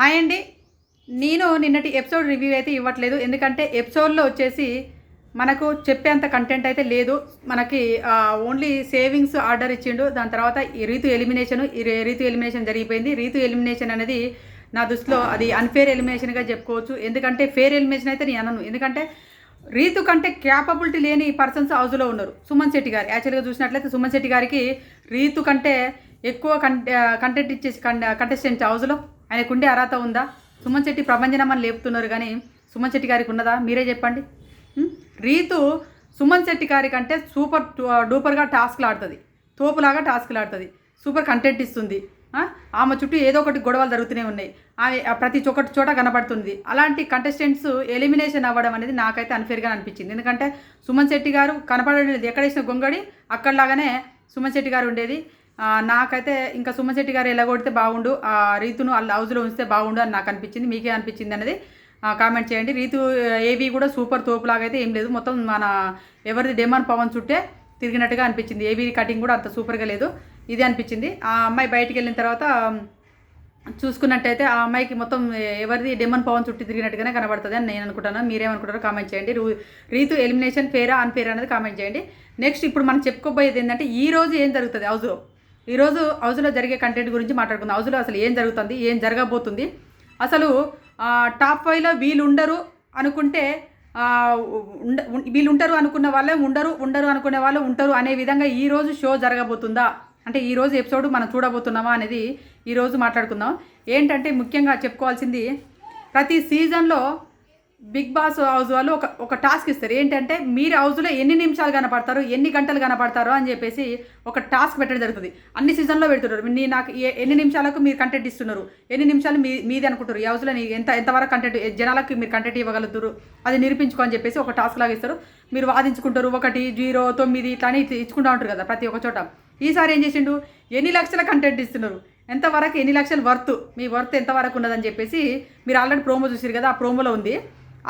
Hi అండి. నేను నిన్నటి ఎపిసోడ్ రివ్యూ అయితే ఇవ్వట్లేదు. ఎందుకంటే ఎపిసోడ్లో వచ్చేసి మనకు చెప్పేంత కంటెంట్ అయితే లేదు. మనకి ఓన్లీ సేవింగ్స్ ఆర్డర్ ఇచ్చిండు. దాని తర్వాత ఈ రీతు ఎలిమినేషన్ ఈ రీతు ఎలిమినేషన్ జరిగిపోయింది. రీతు ఎలిమినేషన్ అనేది నా దృష్టిలో అది అన్ఫేర్ ఎలిమినేషన్గా చెప్పుకోవచ్చు. ఎందుకంటే ఫేర్ ఎలిమినేషన్ అయితే నేను అనను. ఎందుకంటే రీతు కంటే క్యాపబిలిటీ లేని పర్సన్స్ హౌస్లో ఉన్నారు. సుమన్ శెట్టి గారు. యాక్చువల్గా చూసినట్లయితే సుమన్ శెట్టి గారికి రీతు కంటే ఎక్కువ కంటె కంటెంట్ ఇచ్చేసి కంటెస్టెంట్ హౌస్లో ఆయనకు ఉండే అర్హత ఉందా? సుమన్ శెట్టి ప్రభంజనమని లేపుతున్నారు కానీ సుమన్ శెట్టి గారికి ఉన్నదా? మీరే చెప్పండి. రీతు సుమన్ శెట్టి గారి కంటే సూపర్ టూ- డూపర్గా టాస్క్లు ఆడుతుంది. తోపులాగా టాస్క్లు ఆడుతుంది. సూపర్ కంటెంట్ ఇస్తుంది. ఆమె చుట్టూ ఏదో ఒకటి గొడవలు జరుగుతూనే ఉన్నాయి. ఆమె ప్రతి చోట చోట కనబడుతుంది. అలాంటి కంటెస్టెంట్స్ ఎలిమినేషన్ అవ్వడం అనేది నాకైతే అన్ఫేర్గా అనిపించింది. ఎందుకంటే సుమన్ శెట్టి గారు కనపడలేదు. ఎక్కడేసిన గొంగడి? అక్కడలాగానే సుమన్ శెట్టి గారు ఉండేది. నాకైతే ఇంకా సుమశెట్టి గారు ఎలా కొడితే బాగుండు ఆ రీతును వాళ్ళ హౌస్లో ఉంచితే బాగుండు అని నాకు అనిపించింది మీకే అనిపించింది అనేది కామెంట్ చేయండి. రీతు ఏవి కూడా సూపర్ తోపులాగా అయితే ఏం లేదు మొత్తం మన ఎవరిది డెమాన్ పవన్ చుట్టే తిరిగినట్టుగా అనిపించింది. ఏవి కటింగ్ కూడా అంత సూపర్గా లేదు ఇది అనిపించింది. ఆ అమ్మాయి బయటికి వెళ్ళిన తర్వాత చూసుకున్నట్టయితే ఆ అమ్మాయికి మొత్తం ఎవరిది డెమన్ పవన్ చుట్టూ తిరిగినట్టుగానే కనబడుతుంది అని నేను అనుకుంటాను. మీరేమనుకుంటారో కామెంట్ చేయండి. రూ- రీతు ఎలిమినేషన్ ఫేరా అన్ఫేరా అనేది కామెంట్ చేయండి. నెక్స్ట్ ఇప్పుడు మనం చెప్పుకోబోయేది ఏంటంటే ఈ రోజు ఏం జరుగుతుంది హౌస్లో ఈరోజు హౌస్లో జరిగే కంటెంట్ గురించి మాట్లాడుకుందాం. హౌస్లో అసలు ఏం జరుగుతుంది ఏం జరగబోతుంది? అసలు టాప్ ఫైవ్లో వీళ్ళు ఉండరు అనుకుంటే ఉండ వీళ్ళు ఉంటారు అనుకున్న వాళ్ళే ఉండరు ఉండరు అనుకునే వాళ్ళు ఉంటారు అనే విధంగా ఈరోజు షో జరగబోతుందా? అంటే ఈరోజు ఎపిసోడ్ మనం చూడబోతున్నామా అనేది ఈరోజు మాట్లాడుకుందాం. ఏంటంటే ముఖ్యంగా చెప్పుకోవాల్సింది ప్రతి సీజన్లో బిగ్ బాస్ హౌస్ వాళ్ళు ఒక ఒక టాస్క్ ఇస్తారు. ఏంటంటే మీరు హౌస్లో ఎన్ని నిమిషాలు కనపడతారు ఎన్ని గంటలు కనపడతారు అని చెప్పేసి ఒక టాస్క్ పెట్టడం జరుగుతుంది. అన్ని సీజన్లో పెడుతున్నారు. నీ నాకు ఏ- ఎన్ని నిమిషాలకు మీరు కంటెంట్ ఇస్తున్నారు? ఎన్ని నిమిషాలు మీ మీది అనుకుంటారు ఈ హౌస్లో ఎంత ఎంతవరకు కంటెంట్ జనాలకు మీరు కంటెంట్ ఇవ్వగలుగుతారు అది నిరూపించుకో అని చెప్పేసి ఒక టాస్క్ లాగా ఇస్తారు. మీరు వాదించుకుంటారు. ఒకటి జీరో తొమ్మిది ఇట్లా అని ఇచ్చుకుంటూ ఉంటారు కదా ప్రతి ఒక్క చోట. ఈసారి ఏం చేసిండు? ఎన్ని లక్షల కంటెంట్ ఇస్తున్నారు? ఎంతవరకు ఎన్ని లక్షలు వర్త్ మీ వర్త్ ఎంతవరకు ఉన్నదని చెప్పేసి మీరు ఆల్రెడీ ప్రోమో చూసారు కదా ఆ ప్రోమోలో ఉంది.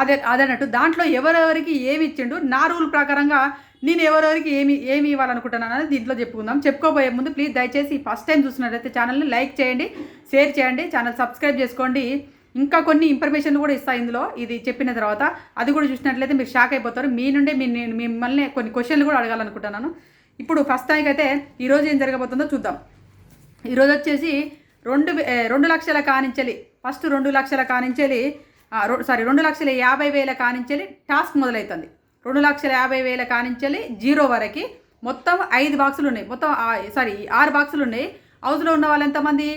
అదే అదన్నట్టు దాంట్లో ఎవరెవరికి ఏమి ఇచ్చిండు నా రూల్ ప్రకారంగా నేను ఎవరెవరికి ఏమి ఏమి ఇవ్వాలనుకుంటున్నాను అనేది దీంట్లో చెప్పుకుందాం. చెప్పుకోబోయే ముందు ప్లీజ్ దయచేసి ఫస్ట్ టైం చూసినట్లయితే ఛానల్ని లైక్ చేయండి షేర్ చేయండి ఛానల్ సబ్స్క్రైబ్ చేసుకోండి. ఇంకా కొన్ని ఇన్ఫర్మేషన్ కూడా ఇస్తా ఇందులో ఇది చెప్పిన తర్వాత. అది కూడా చూసినట్లయితే మీరు షాక్ అయిపోతారు. మీ నుండి మీ నేను మిమ్మల్ని కొన్ని క్వశ్చన్లు కూడా అడగాలనుకుంటున్నాను. ఇప్పుడు ఫస్ట్ అయితే ఈరోజు ఏం జరగబోతుందో చూద్దాం. ఈరోజు వచ్చేసి రెండు రెండు లక్షల కానించలి ఫస్ట్ రెండు లక్షల కానించలి సారీ రెండు లక్షల యాభై వేల కానించలి టాస్క్ మొదలవుతుంది రెండు లక్షల యాభై వేల కానించలి జీరో వరకు మొత్తం ఐదు బాక్సులు ఉన్నాయి మొత్తం సారీ ఆరు బాక్సులు ఉన్నాయి హౌస్లో ఉన్న వాళ్ళు ఎంతమంది?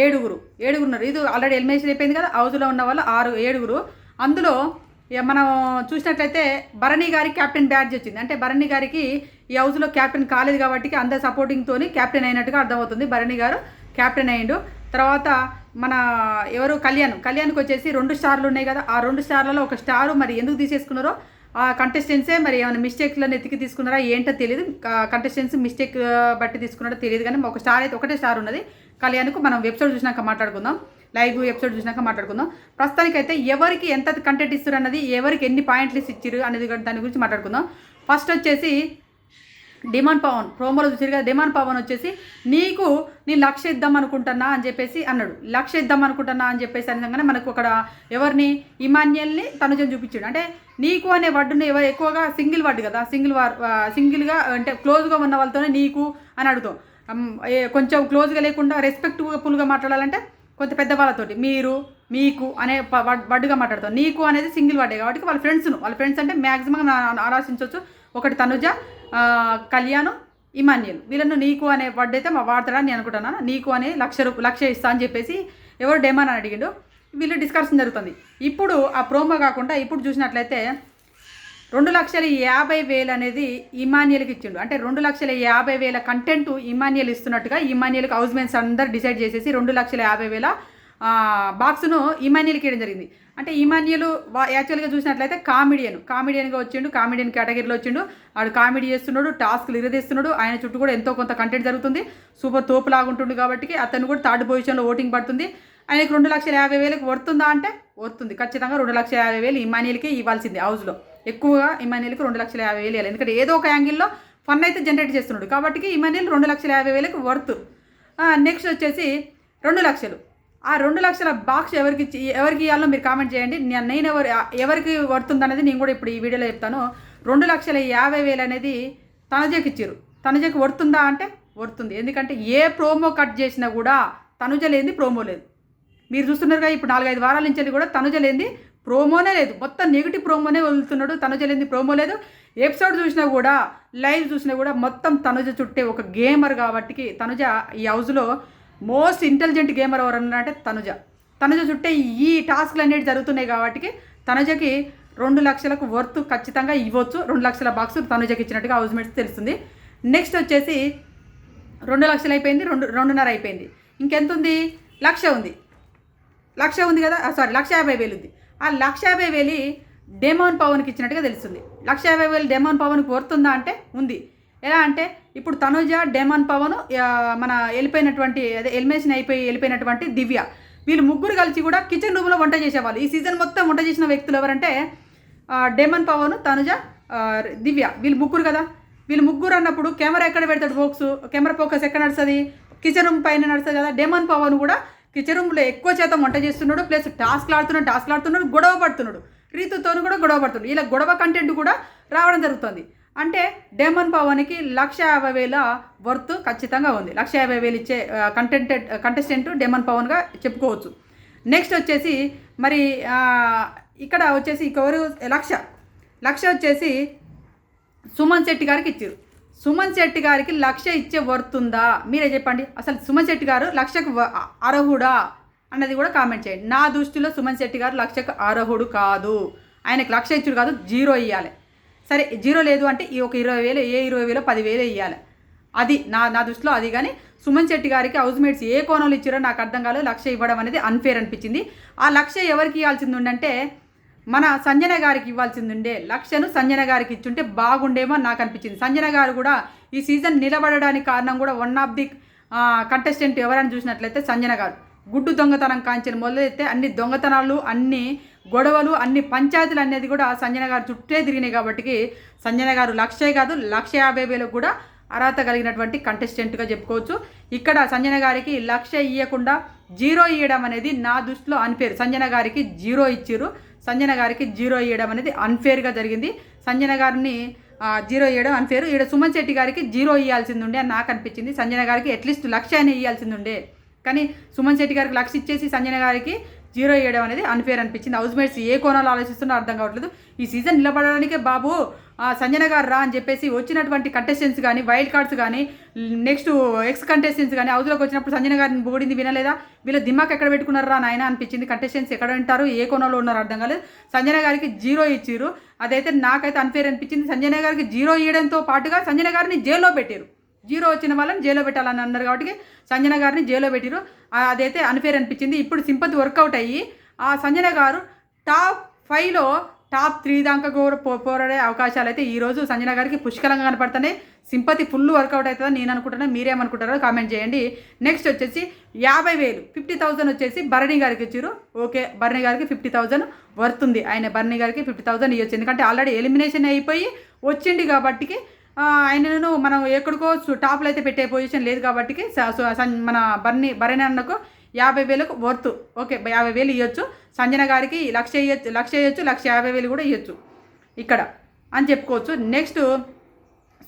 ఏడుగురు. ఏడుగురు ఉన్నారు. ఇది ఆల్రెడీ ఎలిమినేషన్ అయిపోయింది కదా హౌస్లో ఉన్న వాళ్ళు ఆరు ఏడుగురు. అందులో ఇక మనం చూసినట్లయితే భరణి గారికి క్యాప్టెన్ బ్యాడ్జ్ వచ్చింది. అంటే భరణి గారికి ఈ హౌస్లో క్యాప్టెన్ కాలేదు కాబట్టి అందరి సపోర్టింగ్తో క్యాప్టెన్ అయినట్టుగా అర్థమవుతుంది. భరణి గారు క్యాప్టెన్ అయ్యిండు. తర్వాత మన ఎవరు కళ్యాణ్ కళ్యాణ్కి వచ్చేసి రెండు స్టార్లు ఉన్నాయి కదా ఆ రెండు స్టార్లలో ఒక స్టారు మరి ఎందుకు తీసేసుకున్నారో ఆ కంటెస్టెన్సే మరి ఏమైనా మిస్టేక్లను ఎత్తికి తీసుకున్నారా ఏంటో తెలియదు కంటెస్టెన్స్ మిస్టేక్ బట్టి తీసుకున్నారో తెలియదు కానీ ఒక స్టార్ అయితే ఒకటే స్టార్ ఉన్నది. కళ్యాణ్కు మనం వెబ్సైట్ చూసినాక మాట్లాడుకుందాం. లైవ్ ఎపిసోడ్ చూసినాక మాట్లాడుకుందాం. ప్రస్తుతానికైతే ఎవరికి ఎంత కంటెంట్ ఇస్తారు అన్నది ఎవరికి ఎన్ని పాయింట్లు ఇచ్చారు అనేది దాని గురించి మాట్లాడుకుందాం. ఫస్ట్ వచ్చేసి డిమాండ్ పవన్. ప్రోమోలో చూసారు కదా డిమాండ్ పవన్ వచ్చేసి నీకు నీ లక్ష ఇద్దాం అనుకుంటున్నా అని చెప్పేసి అన్నాడు. లక్ష ఇద్దాం అనుకుంటున్నా అని చెప్పేసి అనగానే మనకు అక్కడ ఎవరిని? ఇమాన్యుల్ని తనుజని చూపించాడు. అంటే నీకు అనే వడ్డుని ఎవ ఎక్కువగా సింగిల్ వర్డ్ కదా సింగిల్ వార్ సింగిల్గా అంటే క్లోజ్గా ఉన్న వాళ్ళతోనే నీకు అని అడుగుతాం. కొంచెం క్లోజ్గా లేకుండా రెస్పెక్ట్ఫుల్గా మాట్లాడాలంటే కొంత పెద్ద వాళ్ళతోటి మీరు మీకు అనే వడ్డుగా వర్డ్గా మాట్లాడతాం. నీకు అనేది సింగిల్ వర్డే కాబట్టి వాళ్ళ ఫ్రెండ్స్ను వాళ్ళ ఫ్రెండ్స్ అంటే మ్యాక్సిమం ఆలోచించవచ్చు ఒకటి తనుజ కళ్యాణం ఇమాన్యుల్ వీళ్ళను నీకు అనే వర్డ్ అయితే మా వాడతాడని నేను అనుకుంటున్నాను? నీకు అనే లక్ష రూప లక్ష ఇస్తా అని చెప్పేసి ఎవరు డెమాన్ అని అడిగిండు. వీళ్ళు డిస్కషన్ జరుగుతుంది. ఇప్పుడు ఆ ప్రోమో కాకుండా ఇప్పుడు చూసినట్లయితే రెండు లక్షల యాభై వేలు అనేది ఇమాన్యుల్కి ఇచ్చిండు. అంటే రెండు లక్షల యాభై వేల కంటెంట్ ఇమాన్యుల్ ఇస్తున్నట్టుగా ఇమాన్యుల్కి హౌస్ మేట్స్ అందరు డిసైడ్ చేసేసి రెండు లక్షల యాభై వేల బాక్స్ను ఇమాన్యుల్కి ఇవ్వడం జరిగింది. అంటే ఇమాన్యుల్ యాక్చువల్గా చూసినట్లయితే కామెడియన్ కామెడియన్గా వచ్చిండు కామెడియన్ కేటగిరీలో వచ్చిండు. ఆడు కామెడీ చేస్తున్నాడు టాస్క్లు ఇరదీస్తున్నాడు ఆయన చుట్టూ కూడా ఎంతో కొంత కంటెంట్ జరుగుతుంది. సూపర్ తోపు లాగుంటుండు కాబట్టి అతను కూడా థర్డ్ పొజిషన్లో ఓటింగ్ పడుతుంది. ఆయనకు రెండు లక్షల యాభై వేలకు వర్తుందా అంటే వర్తుంది. ఖచ్చితంగా రెండు లక్షల యాభై వేలు ఇమాన్యుల్కి ఇవ్వాల్సింది హౌస్లో ఎక్కువగా ఇమాన్యుల్కి రెండు లక్షల యాభై వేలు ఇవ్వాలి. ఎందుకంటే ఏదో ఒక యాంగిల్లో ఫన్ అయితే జనరేట్ చేస్తున్నాడు. కాబట్టి ఇమాన్యుల్ రెండు లక్షల యాభై వేలకు వర్త్. నెక్స్ట్ వచ్చేసి రెండు లక్షలు. ఆ రెండు లక్షల బాక్స్ ఎవరికి ఎవరికి ఇవ్వాలో మీరు కామెంట్ చేయండి. నేను ఎవరు ఎవరికి పడుతుంది అనేది నేను కూడా ఇప్పుడు ఈ వీడియోలో చెప్తాను. రెండు లక్షల యాభై వేలు అనేది తనుజకి ఇచ్చారు తనుజకి వర్తుందా అంటే వర్తుంది. ఎందుకంటే ఏ ప్రోమో కట్ చేసినా కూడా తనుజ లేనిది ప్రోమో లేదు. మీరు చూస్తున్నారుగా ఇప్పుడు నాలుగైదు వారాల నుంచి వెళ్ళి కూడా తనుజ లేని ప్రోమోనే లేదు. మొత్తం నెగిటివ్ ప్రోమోనే వదులుతున్నాడు. తనుజ లేని ప్రోమో లేదు. ఎపిసోడ్ చూసినా కూడా లైవ్ చూసినా కూడా మొత్తం తనుజ చుట్టే ఒక గేమర్ కాబట్టి తనుజ ఈ హౌస్లో మోస్ట్ ఇంటెలిజెంట్ గేమర్ ఎవరన్నా అంటే తనుజ. తనుజ చుట్టే ఈ టాస్క్లు అనేవి జరుగుతున్నాయి కాబట్టి తనుజకి రెండు లక్షలకు వర్త్ ఖచ్చితంగా ఇవ్వచ్చు. రెండు లక్షల బాక్స్ తనుజకి ఇచ్చినట్టుగా హౌస్ మేట్స్ తెలుస్తుంది. నెక్స్ట్ వచ్చేసి రెండు లక్షలు అయిపోయింది రెండు రెండున్నర అయిపోయింది. ఇంకెంత ఉంది లక్ష ఉంది. లక్ష ఉంది కదా? సారీ లక్ష యాభై వేలు ఉంది. ఆ లక్ష యాభై వేలు డెమోన్ పవన్కి ఇచ్చినట్టుగా తెలుస్తుంది. లక్ష యాభై వేలు డెమోన్ పవన్కి వర్తుందా అంటే ఉంది. ఎలా అంటే ఇప్పుడు తనుజ డేమన్ పవన్ మన వెళ్ళిపోయినటువంటి అదే ఎలిమినేషన్ అయిపోయి వెళ్ళిపోయినటువంటి దివ్య. వీళ్ళు ముగ్గురు కలిసి కూడా కిచెన్ రూమ్లో వంట చేసేవాళ్ళు. ఈ సీజన్ మొత్తం వంట చేసిన వ్యక్తులు ఎవరంటే డెమన్ పవన్ తనుజ దివ్య. వీళ్ళు ముగ్గురు కదా? వీళ్ళు ముగ్గురు అన్నప్పుడు కెమెరా ఎక్కడ పెడతాడు ఫోక్స్? కెమెరా ఫోకస్ ఎక్కడ నడుస్తుంది? కిచెన్ రూమ్ పైన నడుస్తుంది కదా? డెమన్ పవన్ కూడా కిచెన్ రూమ్లో ఎక్కువ శాతం వంట చేస్తున్నాడు ప్లస్ టాస్క్లు ఆడుతున్నాడు టాస్క్లు ఆడుతున్నాడు గొడవ పడుతున్నాడు. రీతుతోను కూడా గొడవ పడుతున్నాడు. ఇలా గొడవ కంటెంట్ కూడా రావడం జరుగుతుంది. అంటే డేమన్ పవన్కి లక్ష యాభై వేల వర్త్ ఖచ్చితంగా ఉంది. లక్ష యాభై వేలు ఇచ్చే కంటెంటెడ్ కంటెస్టెంట్ డేమన్ పవన్గా చెప్పుకోవచ్చు. నెక్స్ట్ వచ్చేసి మరి ఇక్కడ వచ్చేసి ఇంకెవరు? లక్ష. లక్ష వచ్చేసి సుమన్ శెట్టి గారికి ఇచ్చారు. సుమన్ శెట్టి గారికి లక్ష ఇచ్చే వర్త్ ఉందా? మీరే చెప్పండి. అసలు సుమన్ శెట్టి గారు లక్షకు అర్హుడా? అన్నది కూడా కామెంట్ చేయండి. నా దృష్టిలో సుమన్ శెట్టి గారు లక్షకు అర్హుడు కాదు. ఆయనకు లక్ష ఇచ్చుడు కాదు జీరో ఇవ్వాలి సరే జీరో లేదు అంటే ఈ ఒక ఇరవై వేలు ఏ ఇరవై వేలు పదివేలు ఇవ్వాలి అది నా నా దృష్టిలో అది కానీ సుమన్ శెట్టి గారికి హౌస్ మేట్స్ ఏ కోణంలో ఇచ్చారో నాకు అర్థం కాలేదు లక్ష ఇవ్వడం అనేది అన్ఫేర్ అనిపించింది. ఆ లక్ష ఎవరికి ఇవ్వాల్సింది ఉండంటే మన సంజన గారికి ఇవ్వాల్సింది ఉండే లక్షను సంజన గారికి ఇచ్చుంటే బాగుండేమో నాకు అనిపించింది. సంజన గారు కూడా ఈ సీజన్ నిలబడడానికి కారణం కూడా వన్ ఆఫ్ ది కంటెస్టెంట్ ఎవరని చూసినట్లయితే సంజన గారు. గుడ్డు దొంగతనం కాంచిన మొదలైతే అన్ని దొంగతనాలు అన్నీ గొడవలు అన్ని పంచాయతీలు అనేది కూడా సంజన గారు చుట్టే తిరిగినాయి కాబట్టి సంజన గారు లక్షే కాదు లక్ష యాభై వేలకు కూడా అర్హత కలిగినటువంటి కంటెస్టెంట్గా చెప్పుకోవచ్చు. ఇక్కడ సంజన గారికి లక్ష ఇవ్వకుండా జీరో ఇవ్వడం అనేది నా దృష్టిలో అన్ఫేర్ సంజన గారికి జీరో ఇచ్చారు సంజన గారికి జీరో ఇవ్వడం అనేది అన్ఫేర్గా జరిగింది. సంజన గారిని జీరో ఇవ్వడం అన్ఫేర్ ఈడ సుమన్ శెట్టి గారికి జీరో ఇవ్వాల్సింది ఉండే అని నాకు అనిపించింది. సంజన గారికి అట్లీస్ట్ లక్ష అయినా ఇవ్వాల్సింది ఉండే కానీ సుమన్ శెట్టి గారికి లక్ష ఇచ్చేసి సంజన గారికి జీరో వేయడం అనేది అన్ఫేర్ అనిపించింది. హౌస్ మేట్స్ ఏ కోణాలు ఆలోచిస్తున్నా అర్థం కావట్లేదు. ఈ సీజన్ నిలబడడానికే బాబు ఆ, సంజన గారు రా అని చెప్పేసి వచ్చినటువంటి కంటెస్టెంట్స్ కానీ వైల్డ్ కార్డ్స్ కానీ నెక్స్ట్ ఎక్స్ కంటెస్టెంట్స్ కానీ హౌస్లోకి వచ్చినప్పుడు సంజన గారిని బోడింది వినలేదా? వీళ్ళ దిమాక్ ఎక్కడ పెట్టుకున్నారా నాయన అనిపించింది. కంటెస్టెంట్స్ ఎక్కడ ఉంటారు? ఏ కోణంలో ఉన్నారు అర్థం కాలేదు. సంజన గారికి జీరో ఇచ్చారు. అదైతే నాకైతే అన్ఫేర్ అనిపించింది. సంజన గారికి జీరో ఇవ్వడంతో పాటుగా సంజన గారిని జైల్లో పెట్టారు. జీరో వచ్చిన వాళ్ళని జైల్లో పెట్టాలని అన్నారు కాబట్టి సంజన గారిని జైల్లో పెట్టిరు. అదైతే అన్ఫేర్ అనిపించింది. ఇప్పుడు సింపతి వర్కౌట్ అయ్యి ఆ సంజన గారు టాప్ ఫైవ్లో టాప్ త్రీ దాకా కూడా పో పోరాడే అవకాశాలు అయితే ఈరోజు సంజన గారికి పుష్కలంగా కనపడుతున్నాయి. సింపతి ఫుల్ వర్కౌట్ అవుతుందని నేను అనుకుంటున్నాను మీరేమనుకుంటారో కామెంట్ చేయండి. నెక్స్ట్ వచ్చేసి యాభై వేలు ఫిఫ్టీ థౌసండ్ వచ్చేసి భరణి గారికి ఇచ్చారు ఓకే భరణి గారికి ఫిఫ్టీ థౌసండ్ వర్తుంది ఆయన భరణి గారికి ఫిఫ్టీ థౌసండ్ ఇవ్వచ్చు ఎందుకంటే ఆల్రెడీ ఎలిమినేషన్ అయిపోయి వచ్చింది కాబట్టికి ఆయనను మనం ఎక్కడికో టాప్లో అయితే పెట్టే పొజిషన్ లేదు కాబట్టి స- సం- మన బర్ని బరణి అన్నకు యాభై వేలకు వర్త్. ఓకే యాభై వేలు ఇవ్వచ్చు సంజన గారికి లక్ష ఇవ్వచ్చు లక్ష ఇవ్వచ్చు లక్ష యాభై వేలు కూడా ఇవ్వచ్చు ఇక్కడ అని చెప్పుకోవచ్చు. నెక్స్ట్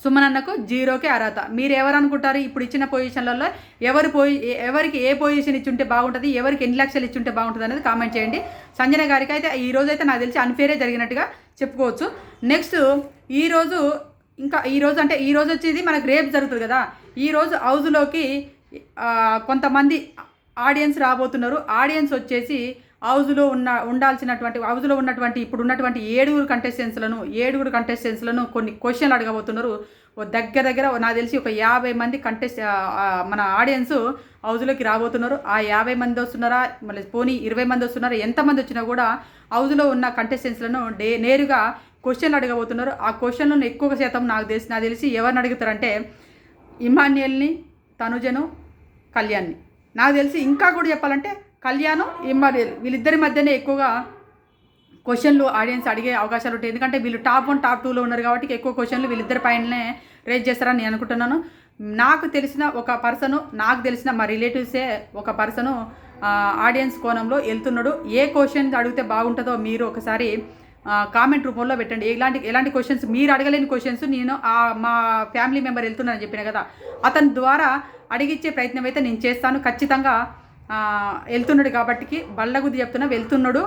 సుమనన్నకు జీరోకి అర్హత. మీరు ఎవరు అనుకుంటారు? ఇప్పుడు ఇచ్చిన పొజిషన్లలో ఎవరు పోయి ఎవరికి ఏ పొజిషన్ ఇచ్చుంటే బాగుంటుంది ఎవరికి ఎన్ని లక్షలు ఇచ్చుంటే బాగుంటుంది అనేది కామెంట్ చేయండి. సంజన గారికి అయితే ఈ రోజు అయితే నాకు తెలిసి అన్ఫేరే జరిగినట్టుగా చెప్పుకోవచ్చు. నెక్స్ట్ ఈరోజు ఇంకా ఈ రోజు అంటే ఈ రోజు వచ్చేది మనకు రేపు జరుగుతుంది కదా. ఈ రోజు హౌజ్లోకి కొంతమంది ఆడియన్స్ రాబోతున్నారు. ఆడియన్స్ వచ్చేసి హౌజ్లో ఉన్న ఉండాల్సినటువంటి హౌజ్లో ఉన్నటువంటి ఇప్పుడు ఉన్నటువంటి ఏడుగురు కంటెస్టెంట్స్లను ఏడుగురు కంటెస్టెంట్స్లను కొన్ని క్వశ్చన్లు అడగబోతున్నారు. ఓ దగ్గర దగ్గర నాకు తెలిసి ఒక యాభై మంది కంటెస్ట్ మన ఆడియన్స్ హౌజ్లోకి రాబోతున్నారు. ఆ యాభై మంది వస్తున్నారా? మళ్ళీ పోనీ ఇరవై మంది వస్తున్నారా? ఎంతమంది వచ్చినా కూడా హౌజ్లో ఉన్న కంటెస్టెంట్స్లను డే నేరుగా క్వశ్చన్లు అడగబోతున్నారు. ఆ క్వశ్చన్లను ఎక్కువ శాతం నాకు తెలిసి నాకు తెలిసి ఎవరిని అడుగుతారంటే ఇమాన్యుయల్ని తనుజను కళ్యాణ్ని. నాకు తెలిసి ఇంకా కూడా చెప్పాలంటే కళ్యాణ్ ఇమాన్యుయల్ వీళ్ళిద్దరి మధ్యనే ఎక్కువగా క్వశ్చన్లు ఆడియన్స్ అడిగే అవకాశాలు ఉంటాయి. ఎందుకంటే వీళ్ళు టాప్ వన్ టాప్ టూలో ఉన్నారు కాబట్టి ఎక్కువ క్వశ్చన్లు వీళ్ళిద్దరి పైననే రేజ్ చేస్తారని నేను అనుకుంటున్నాను. నాకు తెలిసిన ఒక పర్సను నాకు తెలిసిన మా రిలేటివ్సే ఒక పర్సను ఆడియన్స్ కోణంలో వెళ్తున్నాడు. ఏ క్వశ్చన్ అడిగితే బాగుంటుందో మీరు ఒకసారి కామెంట్ రూపంలో పెట్టండి. ఎలాంటి ఎలాంటి క్వశ్చన్స్ మీరు అడగలేని క్వశ్చన్స్ నేను మా ఫ్యామిలీ మెంబర్ వెళ్తున్నానని చెప్పిన కదా అతని ద్వారా అడిగిచ్చే ప్రయత్నం అయితే నేను చేస్తాను. ఖచ్చితంగా వెళ్తున్నాడు కాబట్టికి బళ్ళగుద్ది చెప్తున్నా వెళ్తున్నాడు.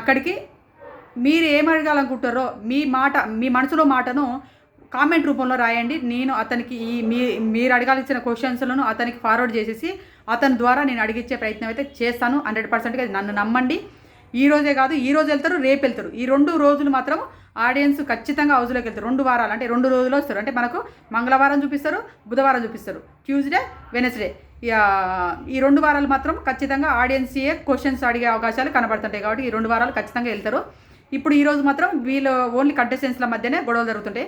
అక్కడికి మీరు ఏం అడగాలనుకుంటారో మీ మాట మీ మనసులో మాటను కామెంట్ రూపంలో రాయండి. నేను అతనికి ఈ మీ మీరు అడగాల్సిన క్వశ్చన్స్లను అతనికి ఫార్వర్డ్ చేసేసి అతని ద్వారా నేను అడిగించే ప్రయత్నం అయితే చేస్తాను. హండ్రెడ్ పర్సెంట్గా నన్ను నమ్మండి. ఈ రోజే కాదు ఈ రోజు వెళ్తారు రేపు వెళ్తారు. ఈ రెండు రోజులు మాత్రం ఆడియన్స్ ఖచ్చితంగా హౌస్లోకి వెళ్తారు. రెండు వారాలు అంటే రెండు రోజులు వస్తారు. అంటే మనకు మంగళవారం చూపిస్తారు బుధవారం చూపిస్తారు. ట్యూస్డే వెనస్డే ఈ రెండు వారాలు మాత్రం ఖచ్చితంగా ఆడియన్సే క్వశ్చన్స్ అడిగే అవకాశాలు కనబడుతుంటాయి కాబట్టి ఈ రెండు వారాలు ఖచ్చితంగా వెళ్తారు. ఇప్పుడు ఈ రోజు మాత్రం వీళ్ళు ఓన్లీ కంటెస్టెంట్స్ల మధ్యనే గొడవలు జరుగుతుంటాయి.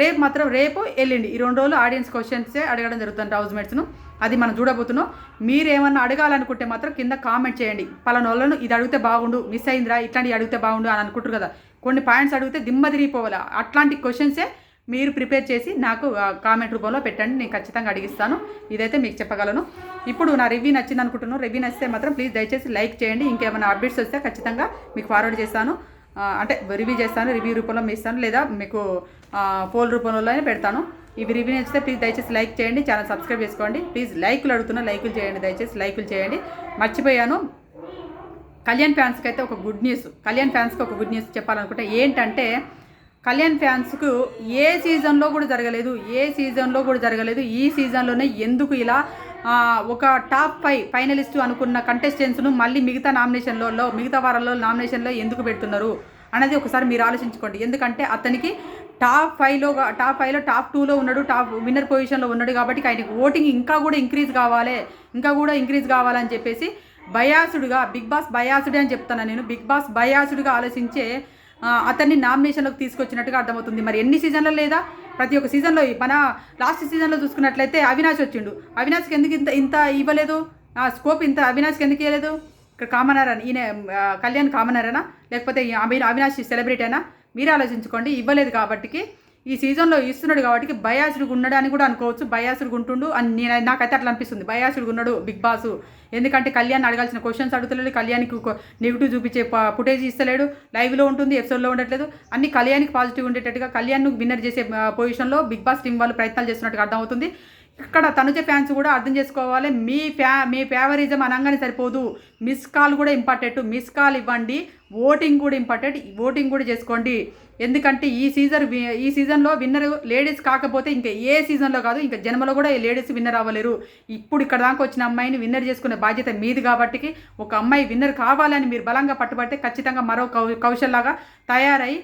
రేపు మాత్రం రేపు వెళ్ళిండి. ఈ రెండు రోజులు ఆడియన్స్ క్వశ్చన్సే అడగడం జరుగుతుంది హౌస్ మేట్స్ను అది మనం చూడబోతున్నాం. మీరు ఏమన్నా అడగాలనుకుంటే మాత్రం కింద కామెంట్ చేయండి. పలానోళ్ళను ఇది అడిగితే బాగుండు మిస్ అయిందిరా ఇట్లాంటివి అడిగితే బాగుండు అని అనుకుంటారు కదా. కొన్ని పాయింట్స్ అడిగితే దిమ్మ తిరిగిపోవాలి? అట్లాంటి క్వశ్చన్సే మీరు ప్రిపేర్ చేసి నాకు కామెంట్ రూపంలో పెట్టండి. నేను ఖచ్చితంగా అడిగిస్తాను. ఇదైతే మీకు చెప్పగలను. ఇప్పుడు నా రివ్యూ నచ్చింది అనుకుంటున్నాను రివ్యూ నచ్చితే మాత్రం ప్లీజ్ దయచేసి లైక్ చేయండి. ఇంకేమైనా అప్డేట్స్ వస్తే ఖచ్చితంగా మీకు ఫార్వర్డ్ చేస్తాను. అంటే రివ్యూ చేస్తాను రివ్యూ రూపంలో మీ ఇస్తాను లేదా మీకు పోల్ రూపంలోనే పెడతాను. ఇవి రివ్యూ నచ్చితే ప్లీజ్ దయచేసి లైక్ చేయండి ఛానల్ సబ్స్క్రైబ్ చేసుకోండి. ప్లీజ్ లైకులు అడుగుతున్నా లైకులు చేయండి దయచేసి లైకులు చేయండి. మర్చిపోయాను. కళ్యాణ్ ఫ్యాన్స్కి అయితే ఒక గుడ్ న్యూస్. కళ్యాణ్ ఫ్యాన్స్కి ఒక గుడ్ న్యూస్ చెప్పాలనుకుంటే ఏంటంటే కళ్యాణ్ ఫ్యాన్స్కు ఏ సీజన్లో కూడా జరగలేదు ఏ సీజన్లో కూడా జరగలేదు ఈ సీజన్లోనే ఎందుకు ఇలా ఒక టాప్ ఫైవ్ ఫైనలిస్ట్ అనుకున్న కంటెస్టెంట్స్ను మళ్ళీ మిగతా నామినేషన్లలో మిగతా వారాల్లో నామినేషన్లో ఎందుకు పెడుతున్నారు అనేది ఒకసారి మీరు ఆలోచించుకోండి. ఎందుకంటే అతనికి టాప్ ఫైవ్లో టాప్ ఫైవ్లో టాప్ టూలో ఉన్నాడు టాప్ విన్నర్ పొజిషన్లో ఉన్నాడు కాబట్టి ఆయనకి ఓటింగ్ ఇంకా కూడా ఇంక్రీజ్ కావాలి ఇంకా కూడా ఇంక్రీజ్ కావాలని చెప్పేసి బయాసుడుగా బిగ్ బాస్ బయాసుడే అని చెప్తాను నేను. బిగ్ బాస్ బయాసుడుగా ఆలోచించే అతన్ని నామినేషన్లోకి తీసుకొచ్చినట్టుగా అర్థమవుతుంది. మరి ఎన్ని సీజన్లో లేదా? ప్రతి ఒక్క సీజన్లో మన లాస్ట్ సీజన్లో చూసుకున్నట్లయితే అవినాష్ వచ్చిండు. అవినాష్కి ఎందుకు ఇంత ఇంత ఇవ్వలేదు? ఆ స్కోప్ ఇంత అవినాష్కి ఎందుకు ఇవ్వలేదు? ఇక్కడ కామనర్ అని ఈయన ఆ, కళ్యాణ్ కామనరేనా లేకపోతే అవి అవినాష్ సెలబ్రిటీనా మీరు ఆలోచించుకోండి ఇవ్వలేదు కాబట్టికి ఈ సీజన్లో ఇస్తున్నాడు కాబట్టి బయాసుడు ఉన్నాడు కూడా అనుకోవచ్చు. బయాసుడుగా ఉంటుండు అని నేను నాకైతే అట్లా అనిపిస్తుంది. బయాసుడుగా ఉన్నాడు బిగ్ బాస్. ఎందుకంటే కళ్యాణ్ అడగాల్సిన క్వశ్చన్స్ అడుగుతలేడు. కళ్యాణ్కి నెగిటివ్ చూపించే ఫుటేజ్ ఇస్తలేడు. లైవ్లో ఉంటుంది ఎపిసోడ్లో ఉండట్లేదు. అన్ని కళ్యాణ్కి పాజిటివ్ ఉండేటట్టుగా కళ్యాణ్ను విన్నర్ చేసే పొజిషన్లో బిగ్ బాస్ టీం వాళ్ళు ప్రయత్నాలు చేస్తున్నట్టుగా అర్థమవుతుంది. ఇక్కడ తనుజ ఫ్యాన్స్ కూడా అర్థం చేసుకోవాలి. మీ ఫ్యా మీ ఫేవరిజం అనగానే సరిపోదు. మిస్ కాల్ కూడా ఇంపార్టెంట్. మిస్ కాల్ ఇవ్వండి. ఓటింగ్ కూడా ఇంపార్టెంట్. ఓటింగ్ కూడా చేసుకోండి. ఎందుకంటే ఈ సీజన్ వి- ఈ సీజన్లో విన్నర్ లేడీస్ కాకపోతే ఇంకా ఏ సీజన్లో కాదు ఇంకా జన్మలో కూడా ఈ లేడీస్ విన్నర్ అవ్వలేరు. ఇప్పుడు ఇక్కడ దాకా వచ్చిన అమ్మాయిని విన్నర్ చేసుకునే బాధ్యత మీది కాబట్టి ఒక అమ్మాయి విన్నర్ కావాలని మీరు బలంగా పట్టుబడితే ఖచ్చితంగా మరో కౌ కౌశల్లాగా తయారై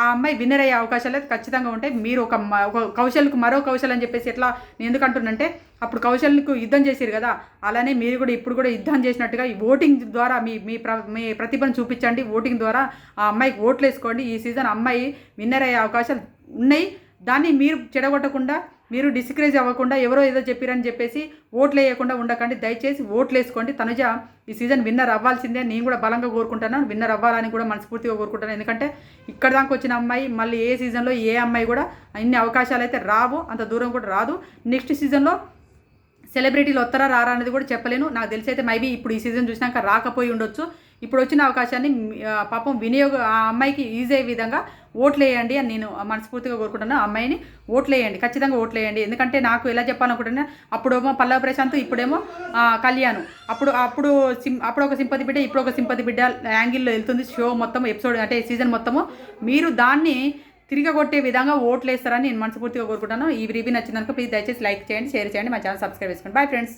ఆ అమ్మాయి విన్నర్ అయ్యే అవకాశాలు అయితే ఖచ్చితంగా ఉంటాయి. మీరు ఒక ఒక కౌశల్కు మరో కౌశల్ అని చెప్పేసి ఎట్లా నేను ఎందుకంటున్నంటే అప్పుడు కౌశల్కు యుద్ధం చేశారు కదా అలానే మీరు కూడా ఇప్పుడు కూడా యుద్ధం చేసినట్టుగా ఈ ఓటింగ్ ద్వారా మీ మీ ప్ర మీ ప్రతిభను చూపించండి. ఓటింగ్ ద్వారా ఆ అమ్మాయికి ఓట్లు వేసుకోండి. ఈ సీజన్ అమ్మాయి విన్నర్ అయ్యే అవకాశాలు ఉన్నాయి. దాన్ని మీరు చెడగొట్టకుండా మీరు డిస్కరేజ్ అవ్వకుండా ఎవరో ఏదో చెప్పారని చెప్పేసి ఓట్లు వేయకుండా ఉండకండి. దయచేసి ఓట్లు వేసుకోండి తనుజ ఈ సీజన్ విన్నర్ అవ్వాల్సిందే. నేను కూడా బలంగా కోరుకుంటాను. విన్నర్ అవ్వాలని కూడా మనస్ఫూర్తిగా కోరుకుంటాను. ఎందుకంటే ఇక్కడ దాకా వచ్చిన అమ్మాయి మళ్ళీ ఏ సీజన్లో ఏ అమ్మాయి కూడా అన్ని అవకాశాలు అయితే రావు. అంత దూరం కూడా రాదు. నెక్స్ట్ సీజన్లో సెలబ్రిటీలు వస్తారా రారా అనేది కూడా చెప్పలేను. నాకు తెలిసి అయితే మైబీ ఇప్పుడు ఈ సీజన్ చూసినాక రాకపోయి ఉండొచ్చు. ఇప్పుడు వచ్చిన అవకాశాన్ని పాపం వినియోగ ఆ అమ్మాయికి ఈజీ అయ్యే విధంగా ఓట్లు వేయండి అని నేను మనస్ఫూర్తిగా కోరుకుంటున్నాను అమ్మాయిని ఓట్లేయండి ఖచ్చితంగా ఓట్లేయండి. ఎందుకంటే నాకు ఎలా చెప్పాలనుకుంటున్నా అప్పుడేమో పల్లవ ప్రశాంత్ ఇప్పుడేమో కళ్యాణ్. అప్పుడు అప్పుడు సిం అప్పుడు ఒక సింపతి బిడ్డ ఇప్పుడు ఒక సింపతి బిడ్డ యాంగిల్లో వెళ్తుంది షో మొత్తం ఎపిసోడ్ అంటే సీజన్ మొత్తము. మీరు దాన్ని తిరగగొట్టే విధంగా ఓట్లు వేస్తారని నేను మనస్ఫూర్తిగా కోరుకుంటాను ఈ రివ్యూ నచ్చిందనుకో ప్లీజ్ దయచేసి లైక్ చేయండి షేర్ చేయండి మా ఛానల్ సబ్స్క్రైబ్ చేసుకోండి. Bye friends